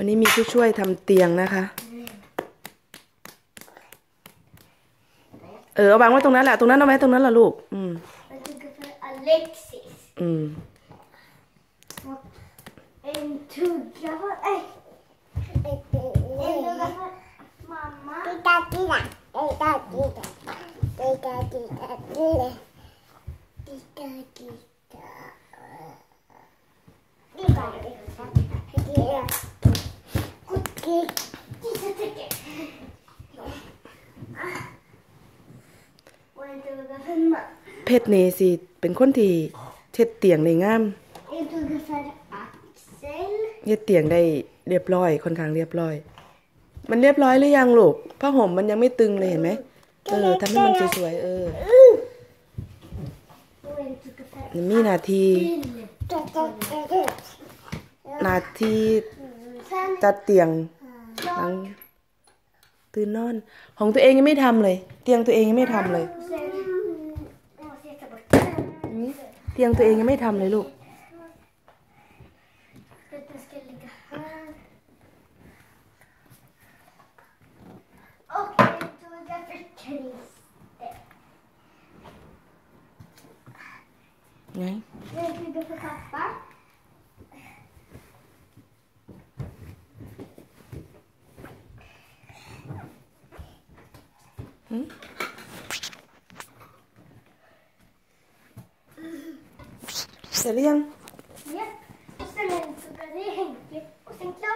วันนี้มีผู้ช่วยทำเตียงนะคะ เออเอาวางไว้ตรงนั้นแหละ ตรงนั้นเอาไว้ตรงนั้นแหละลูก อืม Jag tuggar för Alexis. อืม Och en tugga för... Nej. En tugga för mamma. Tita, tita. Tita, tita. Tita, tita, tita. Tita, tita. Tita, เพชรนี่สิเป็นคนที่เช็ดเตียงในงามเย็ดเตียงได้เรียบร้อยค่อนข้างเรียบร้อย มันเรียบร้อยหรือยังลูกผ้าห่มมันยังไม่ตึงเลยเห็นไหมเออทำให้มันสวยๆเออมีนาทีนาทีจัดเตียงหลังตื่นนอน ของตัวเองยังไม่ทำเลย ตียงตัวเองยังไม่ทำเลย Och sen... Jag måste ta bort อืมเตียงตัวเองยังไม่ทำเลยลูก Detta ska ligga här. Och Hmm? Ser. Ja.